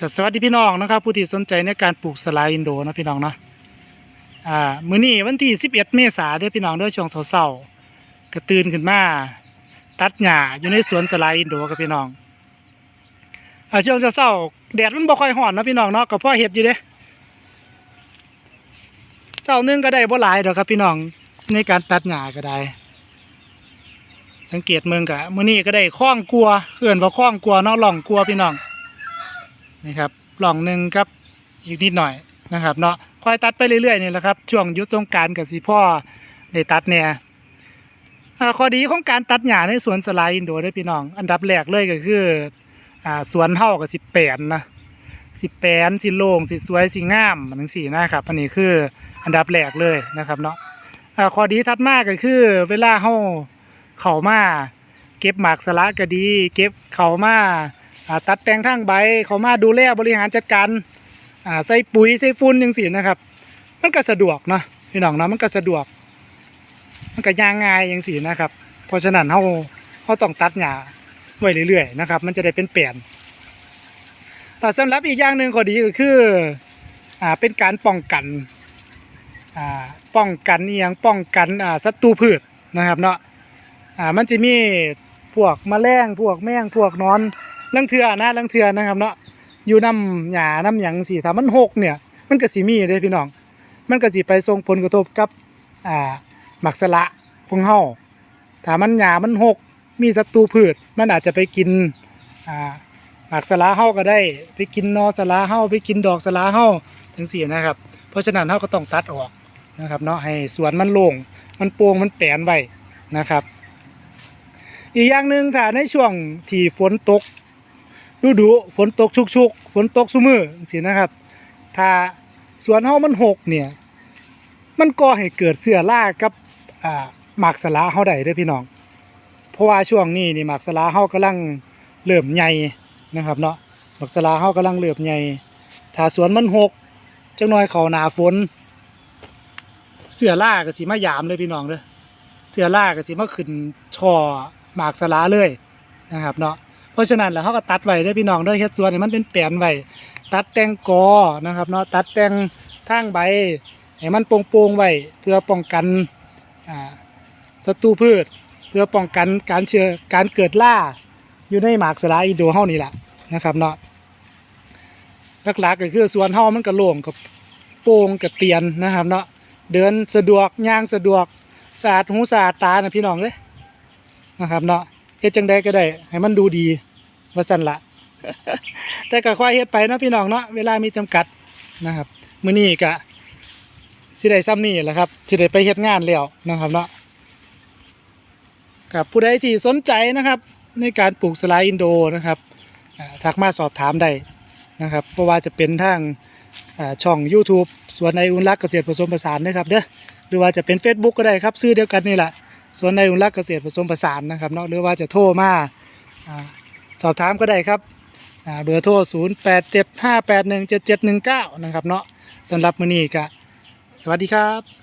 ก็สวัสดีพี่น้องนะครับ ผู้ที่สนใจในการปลูกสลายอินโดนะพี่น้องเนาะอ่ามื้อนี้วันที่ 11 เมษายนเด้อพี่น้องเด้อช่วงเช้าๆก็ตื่นขึ้นมาตัดหญ้าอยู่ในสวนสลายอินโดกับพี่น้องอ่าช่วงเช้าๆแดดมันบ่ค่อยร้อนนะพี่น้องเนาะก็พอเฮ็ดอยู่เด้เช้านึงก็ได้บ่หลายดอกครับพี่น้องในการตัดหญ้าก็ได้ สังเกตเมืองกะมื้อนี้ก็ได้คล้องกลัวเขื่อนว่าคล้องกลัวเนาะหล่องกลัวพี่น้อง นี่ครับหล่องหนึ่งครับอีกนิดหน่อยนะครับเนาะคอยตัดไปเรื่อยๆนี่แหละครับ ช่วงยุดสงการกับสีพ่อได้ตัดเนี่ยข้อดีของการตัดหญ้าในสวนสไลด์อินโดด้อพี่น้อง อันดับแรกเลยก็คืออสวนเฮากับสิแปนนะสิแปนสิโล่งสิสวยสิงามมันทั้งสี่นะครับอันนี้คืออันดับแรกเลยนะครับเนาะข้อดีถัดมากก็คือ เวลาเฮาเข้ามาเก็บหมากสละก็ดี เก็บเข้ามา ตัดแต่งทางใบเขามาดูแลบริหารจัดการใส่ปุ๋ยใส่ฝุ่นยังสินะครับ มันก็สะดวกเนาะพี่น้องเนาะมันก็สะดวก มันก็ย่างง่ายยังสินะครับ เพราะฉะนั้นเขาเขาต้องตัดหญ้าไว้เรื่อยๆนะครับ มันจะได้เป็นแปลนแต่สำหรับอีกอย่างหนึ่งข้อดีก็คืออ่าเป็นการป้องกันอ่าป้องกันเอหยังป้องกันอ่าศัตรูพืชนะครับเนาะอ่ามันจะมีพวกแมลงพวกแมงพวกนอน ลังเทือนะลังเทือนะครับเนาะอยู่น้ำหญ้าน้ำหยังสิถ้ามันหกเนี่ย มันก็สิมีเด้พี่น้อง มันก็สิไปส่งผลกระทบกับอ่าหมักสละของเฮาถ้ามันหญ้ามันหกมีศัตรูพืช มันอาจจะไปกินอ่าหมักสละเฮาก็ได้ ไปกินนอสละเฮาไปกินดอกสละเฮาทั้งสี่นะครับ เพราะฉะนั้นเฮาก็ต้องตัดออกนะครับเนาะให้สวนมันโล่งมันโปร่งมันแปนไว้นะครับ อีกอย่างหนึ่งถ้าในช่วงที่ฝนตก ดูดูฝนตกชุกๆฝนตกซุมือสินะครับ ถ้าสวนเฮามันหกเนี่ย มันก่อให้เกิดเสื้อรากับอ่าหมากสลาเฮาได้เด้อพี่น้อง เพราะว่าช่วงนี้นี่หมากสลาเฮากำลังเริ่มใหญ่นะครับเนาะหมากสลาเฮากำลังเริ่มใหญ่ถ้าสวนมันหกจังน้อยเขาหนาฝน เสื้อราก็สิมายามเลยพี่น้องเด้อเสื้อราก็สิมาขึ้นช่อหมากสลาเลยนะครับเนาะ ราะฉะนั้นแล้วเขาก็ตัดไว้เด้พี่น้องด้อเฮ็ดสวนให้มันเป็นแปลนไว้ตัดแต่งกอนะครับเนาะตัดแต่งทางใบให้มันโปร่งๆไว้เพื่อป้องกันศัตรูพืช เพื่อป้องกันการเชื้อการเกิดล่าอยู่ในหมากสลายอินโดเฮานี่แหละนะครับเนาะหลักๆก็คือสวนเฮามันก็โล่งกับโปร่งกับเตียนนะครับเนาะเดินสะดวกย่างสะดวกสะอาดหูสะอาดตานะพี่น้องเลยนะครับเนาะเฮ็ดจังใดก็ได้ให้มันดูดี ว่าสั่นละแต่ก็ค่อยเฮ็ดไปเนาะพี่น้องเนาะเวลามีจำกัดนะครับมื้อนี้ก็สิได้ซ้ำนี่แหละครับสิได้ไปเฮ็ดงานแล้วนะครับเนาะกับผู้ใดที่สนใจนะครับ ในการปลูกสไลด์อินโดนะครับทักมาสอบถามได้นะครับเพราะว่าจะเป็นทางช่อง YouTube สวนในอุนรักษ์เกษตรผสมผสานนะครับเด้อหรือว่าจะเป็น Facebook ก็ได้ครับชื่อเดียวกันนี่แหละสวนในอุนรักษ์เกษตรผสมผสานนะครับเนาะหรือว่าจะโทรมาอ่า สอบถามก็ได้ครับเบอร์โทร 0 8 7 5 8 1 7 7 1 9 นะครับเนาะสำหรับมือนี้ก็สวัสดีครับ